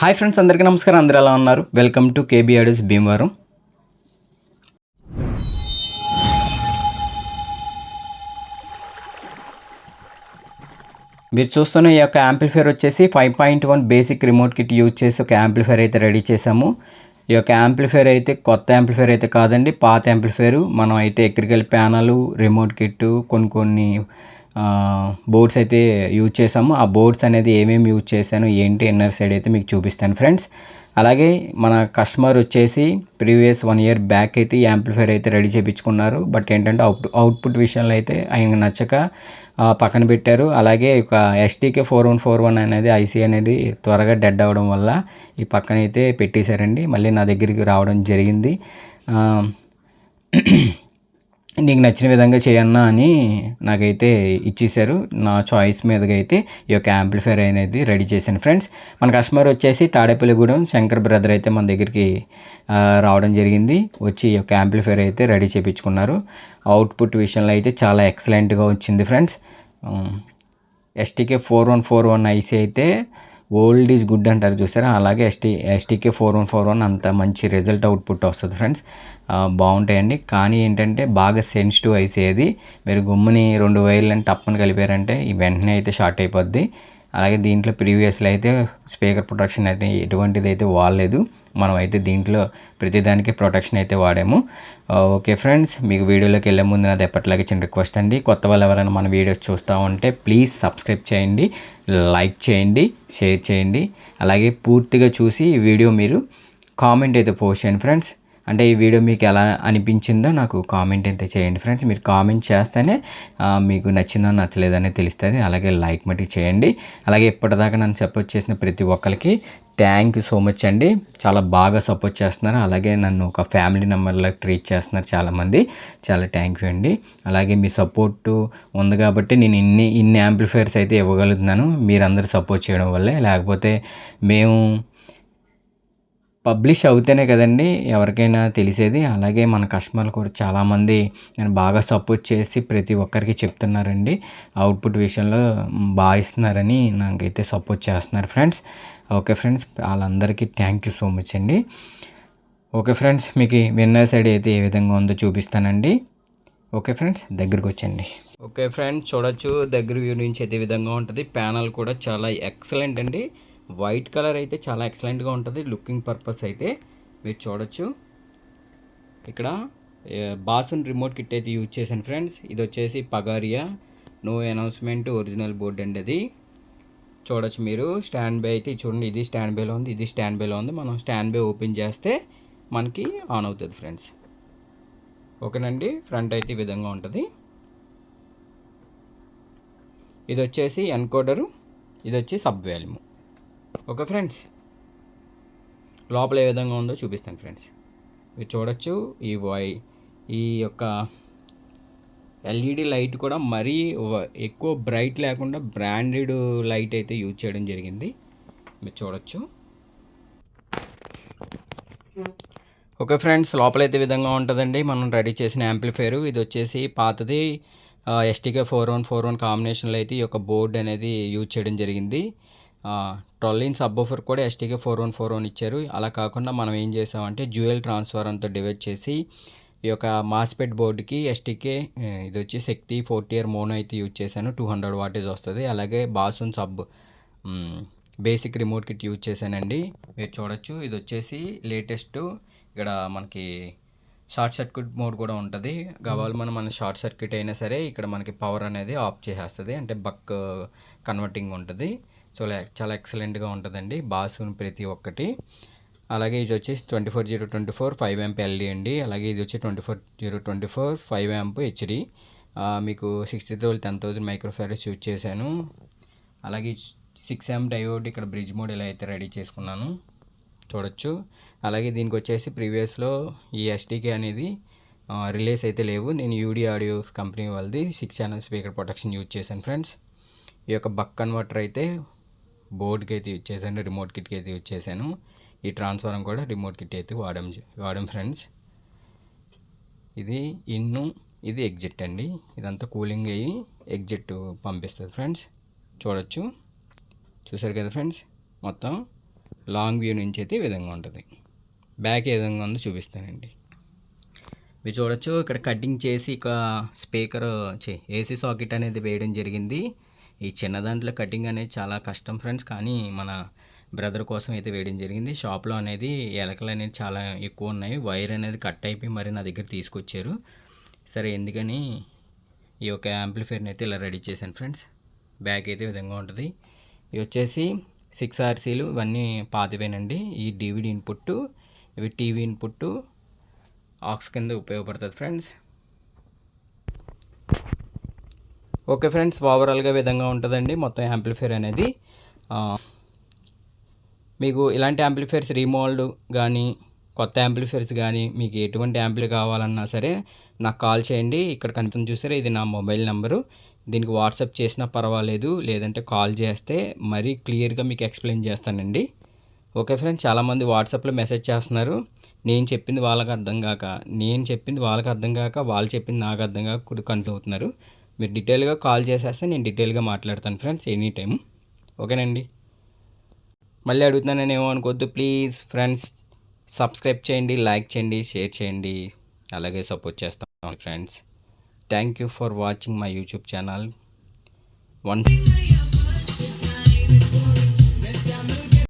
Hi friends అందరికీ నమస్కారం. అందరు ఎలా ఉన్నారు? Welcome to KB audios Bhimavaram మీరు చూస్తున్న ఈ యొక్క యాంప్లిఫైర్ వచ్చేసి five point one basic remote kit use చేసి ఒక యాంప్లిఫైర్ అయితే రెడీ చేసాము ఈ యొక్క యాంప్లిఫైర్ అయితే కొత్త యాంప్లిఫైర్ అయితే కాదండి పాత యాంప్లిఫైర్ మనం అయితే ఎలక్ట్రికల్ ప్యానలు రిమోట్ కిట్ కొన్ని కొన్ని బోర్డ్స్ అయితే యూజ్ చేసాము ఆ బోర్డ్స్ అనేది ఏమేమి యూజ్ చేశాను ఏంటి ఎన్నర్ సైడ్ అయితే మీకు చూపిస్తాను ఫ్రెండ్స్. అలాగే మన కస్టమర్ వచ్చేసి ప్రీవియస్ వన్ ఇయర్ బ్యాక్ అయితే ఈ యాంప్లిఫైర్ అయితే రెడీ చేయించుకున్నారు బట్ ఏంటంటే అవుట్ అవుట్పుట్ విషయంలో అయితే ఆయన నచ్చక పక్కన పెట్టారు. అలాగే ఒక STK four one four one అనేది ఐసీ అనేది త్వరగా డెడ్ అవ్వడం వల్ల ఈ పక్కన అయితే పెట్టేశారండి. మళ్ళీ నా దగ్గరికి రావడం జరిగింది. నీకు నచ్చిన విధంగా చేయన్నా అని నాకైతే ఇచ్చేశారు. నా చాయిస్ మీదగా అయితే ఈ యొక్క యాంప్లిఫైర్ అనేది రెడీ చేశాను ఫ్రెండ్స్ మన కస్టమర్ వచ్చేసి తాడేపల్లిగూడెం శంకర్ బ్రదర్ అయితే మన దగ్గరికి రావడం జరిగింది. వచ్చి ఈ యొక్క యాంప్లిఫైర్ అయితే రెడీ చేయించుకున్నారు అవుట్పుట్ విషయంలో అయితే చాలా ఎక్సలెంట్గా వచ్చింది friends STK four one four one IC అయితే ఓల్డ్ ఈజ్ గుడ్ అంటారు చూసారా? అలాగే ST STK four one four one అంత మంచి రిజల్ట్ అవుట్పుట్ వస్తుంది ఫ్రెండ్స్. బాగుంటాయండి. కానీ ఏంటంటే బాగా సెన్సిటివ్ అయిసేది మీరు గుమ్మని రెండు వైర్లని తప్పని కలిపారంటే ఈ వెంటనే అయితే షార్ట్ అయిపోద్ది. అలాగే దీంట్లో ప్రీవియస్లో అయితే స్పీకర్ ప్రొటెక్షన్ అయితే ఎటువంటిది అయితే వాడలేదు. మనం అయితే దీంట్లో ప్రతిదానికి ప్రొటెక్షన్ అయితే వాడాము. ఓకే ఫ్రెండ్స్ మీకు వీడియోలోకి వెళ్ళే ముందు నాది ఎప్పటిలాగే చిన్న రిక్వెస్ట్ అండి. కొత్త వాళ్ళు ఎవరైనా మన వీడియోస్ చూస్తూ ఉంటే ప్లీజ్ సబ్స్క్రైబ్ చేయండి లైక్ చేయండి షేర్ చేయండి. అలాగే పూర్తిగా చూసి ఈ వీడియో మీరు కామెంట్ అయితే పోస్ట్ చేయండి ఫ్రెండ్స్ అంటే ఈ వీడియో మీకు ఎలా అనిపించిందో నాకు కామెంట్ అయితే చేయండి ఫ్రెండ్స్ మీరు కామెంట్ చేస్తేనే మీకు నచ్చిందో నచ్చలేదని తెలుస్తుంది. అలాగే లైక్ మట్టి చేయండి. అలాగే ఇప్పటిదాకా నన్ను సపోర్ట్ చేసిన ప్రతి ఒక్కరికి థ్యాంక్ యూ సో మచ్ అండి. చాలా బాగా సపోర్ట్ చేస్తున్నారు. అలాగే నన్ను ఒక ఫ్యామిలీ మెంబర్లా ట్రీట్ చేస్తున్నారు చాలామంది. చాలా థ్యాంక్ యూ అండి. అలాగే మీ సపోర్టు ఉంది కాబట్టి నేను ఇన్ని ఇన్ని యాంప్లిఫైర్స్ అయితే ఇవ్వగలుగుతున్నాను. మీరందరూ సపోర్ట్ చేయడం వల్లే. లేకపోతే మేము పబ్లిష్ అవుతేనే కదండి ఎవరికైనా తెలిసేది. అలాగే మన కస్టమర్లు కూడా చాలామంది నేను బాగా సపోర్ట్ చేసి ప్రతి ఒక్కరికి చెప్తున్నారండి. అవుట్పుట్ విషయంలో బాగా ఇస్తున్నారని నాకైతే సపోర్ట్ చేస్తున్నారు ఫ్రెండ్స్. ఓకే ఫ్రెండ్స్ వాళ్ళందరికీ థ్యాంక్ యూ సో మచ్ అండి. ఓకే ఫ్రెండ్స్ మీకు విన్నర్ సైడ్ అయితే ఏ విధంగా ఉందో చూపిస్తానండి. ఓకే ఫ్రెండ్స్ దగ్గరికి వచ్చండి. ఓకే ఫ్రెండ్స్ చూడొచ్చు దగ్గర వ్యూ నుంచి అయితే విధంగా ఉంటుంది. ప్యానల్ కూడా చాలా ఎక్సలెంట్ అండి. వైట్ కలర్ అయితే చాలా ఎక్సలెంట్గా ఉంటుంది. లుకింగ్ పర్పస్ అయితే మీరు చూడొచ్చు. ఇక్కడ బాసున్ రిమోట్ కిట్ అయితే యూజ్ చేశాను ఫ్రెండ్స్ ఇది వచ్చేసి పగారియా. నో అనౌన్స్మెంట్ ఒరిజినల్ బోర్డ్ అండి అది. చూడొచ్చు మీరు. స్టాండ్ బై అయితే చూడండి. ఇది స్టాండ్ బైలో ఉంది ఇది స్టాండ్ బైలో ఉంది. మనం స్టాండ్ బై ఓపెన్ చేస్తే మనకి ఆన్ అవుతుంది ఫ్రెండ్స్ ఓకేనండి? ఫ్రంట్ అయితే ఈ విధంగా ఉంటుంది. ఇది వచ్చేసి ఎన్కోడరు ఇది వచ్చి సబ్ వాల్యూమ్ ఓకే ఫ్రెండ్స్. లోపల ఏ విధంగా ఉందో చూపిస్తాను ఫ్రెండ్స్. మీరు చూడొచ్చు ఈ వై ఈ యొక్క ఎల్ఈడి లైట్ కూడా మరీ ఎక్కువ బ్రైట్ లేకుండా బ్రాండెడ్ లైట్ అయితే యూజ్ చేయడం జరిగింది. మీరు చూడొచ్చు. ఓకే ఫ్రెండ్స్ లోపలైతే విధంగా ఉంటుందండి? మనం రెడీ చేసిన యాంప్లిఫైరు ఇది వచ్చేసి పాతది STK four one four one కాంబినేషన్లో అయితే ఈ యొక్క బోర్డ్ అనేది యూజ్ చేయడం జరిగింది. ట్వెల్వ్ ఇన్ సబ్బోఫర్ కూడా STK four one four one ఇచ్చారు. అలా కాకుండా మనం ఏం చేసామంటే జ్యువెల్ ట్రాన్స్ఫర్ అంతా డివైడ్ చేసి ఈ యొక్క మాస్పెట్ బోర్డుకి ఎస్టీకే ఇది వచ్చి శక్తి ఫోర్టీ ఇయర్ మోనో అయితే యూజ్ చేశాను. టూ హండ్రెడ్ వాటేజ్ వస్తుంది. అలాగే బాసున్ sub basic remote kit use చేశానండి. మీరు చూడొచ్చు. ఇది వచ్చేసి లేటెస్ట్ ఇక్కడ మనకి షార్ట్ సర్క్యూట్ మోడ్ కూడా ఉంటుంది. కావాలి మనం మన షార్ట్ సర్క్యూట్ అయినా సరే ఇక్కడ మనకి పవర్ అనేది ఆఫ్ చేసేస్తుంది. అంటే బక్ కన్వర్టింగ్ ఉంటుంది. చాలా చాలా ఎక్సలెంట్గా ఉంటుందండి. బాసున్ ప్రతి ఒక్కటి. అలాగే ఇది వచ్చేసి twenty four zero twenty four five amp LE అండి. అలాగే ఇది వచ్చి twenty four zero twenty four five amp HD మీకు sixty three ten thousand microfarads use చేశాను. అలాగే సిక్స్ ఎం డయోడ్ ఇక్కడ బ్రిడ్జ్ మోడ్ ఇలా అయితే రెడీ చేసుకున్నాను చూడొచ్చు. అలాగే దీనికి వచ్చేసి ప్రీవియస్లో ఈ ఎస్డికే అనేది రిలేస్ అయితే లేవు. నేను యూడి ఆడియో కంపెనీ వాళ్ళది. Six channel speaker protection use చేశాను ఫ్రెండ్స్ ఈ యొక్క బక్ కన్వర్టర్ అయితే బోర్డ్కి అయితే యూజ్ చేశాను రిమోట్ కిట్కి అయితే యూజ్ చేశాను ఈ ట్రాన్స్ఫారం కూడా రిమోట్ కిట్ అయితే వాడడం వాడడం ఫ్రెండ్స్. ఇది ఇన్ను ఇది ఎగ్జిట్ అండి. ఇదంతా కూలింగ్ అయ్యి ఎగ్జిట్ పంపిస్తుంది ఫ్రెండ్స్. చూడొచ్చు. చూసారు కదా ఫ్రెండ్స్? మొత్తం లాంగ్ వ్యూ నుంచి అయితే ఈ విధంగా ఉంటుంది. బ్యాక్ ఏ విధంగా ఉందో చూపిస్తానండి. మీరు చూడొచ్చు. ఇక్కడ కటింగ్ చేసి ఇక స్పీకర్ చే ఏసీ సాకెట్ అనేది వేయడం జరిగింది. ఈ చిన్న దాంట్లో కటింగ్ అనేది చాలా కష్టం ఫ్రెండ్స్ కానీ మన బ్రదర్ కోసం అయితే వేయడం జరిగింది. షాప్లో అనేది ఎలకలు అనేది చాలా ఎక్కువ ఉన్నాయి. వైర్ అనేది కట్ అయిపోయి మరి నా దగ్గర తీసుకొచ్చారు. సరే ఎందుకని ఈ యొక్క యాంప్లిఫైర్ని అయితే ఇలా రెడీ చేశాను ఫ్రెండ్స్. బ్యాక్ అయితే విధంగా ఉంటుంది. ఇవి వచ్చేసి సిక్స్ ఆర్సీలు ఇవన్నీ పాతివేనండి. ఈ డివిడి ఇన్పుట్ ఇవి టీవీ ఇన్పుట్ ఆక్స్ కింద ఉపయోగపడుతుంది ఫ్రెండ్స్. ఓకే ఫ్రెండ్స్ ఓవరాల్గా విధంగా ఉంటుందండి మొత్తం యాంప్లిఫైర్ అనేది. మీకు ఇలాంటి యాంప్లిఫైర్స్ రీమోల్డ్ కానీ కొత్త యాంప్లిఫైర్స్ కానీ మీకు ఎటువంటి యాంప్లి కావాలన్నా సరే నాకు కాల్ చేయండి. ఇక్కడ కనిపిస్తుంది చూసారా ఇది నా మొబైల్ నెంబరు. దీనికి వాట్సాప్ చేసినా పర్వాలేదు లేదంటే కాల్ చేస్తే మరీ క్లియర్గా మీకు ఎక్స్ప్లెయిన్ చేస్తానండి. ఓకే ఫ్రెండ్స్ చాలామంది వాట్సాప్లో మెసేజ్ చేస్తున్నారు. నేను చెప్పింది వాళ్ళకి అర్థం కాక నేను చెప్పింది వాళ్ళకి అర్థం కాక వాళ్ళు చెప్పింది నాకు అర్థం కాక కూడా కన్ఫ్యూజ్ అవుతున్నారు. మీరు డీటెయిల్గా కాల్ చేసేస్తే నేను డీటెయిల్గా మాట్లాడతాను ఫ్రెండ్స్ ఎనీ టైం ఓకేనండి? మళ్ళీ అడుగుతున్నాను ఏమో అనుకోవద్దు. ప్లీజ్ ఫ్రెండ్స్ సబ్స్క్రైబ్ చేయండి లైక్ చేయండి షేర్ చేయండి. అలాగే సపోర్ట్ చేస్తాం friends. Thank you for watching my YouTube channel. One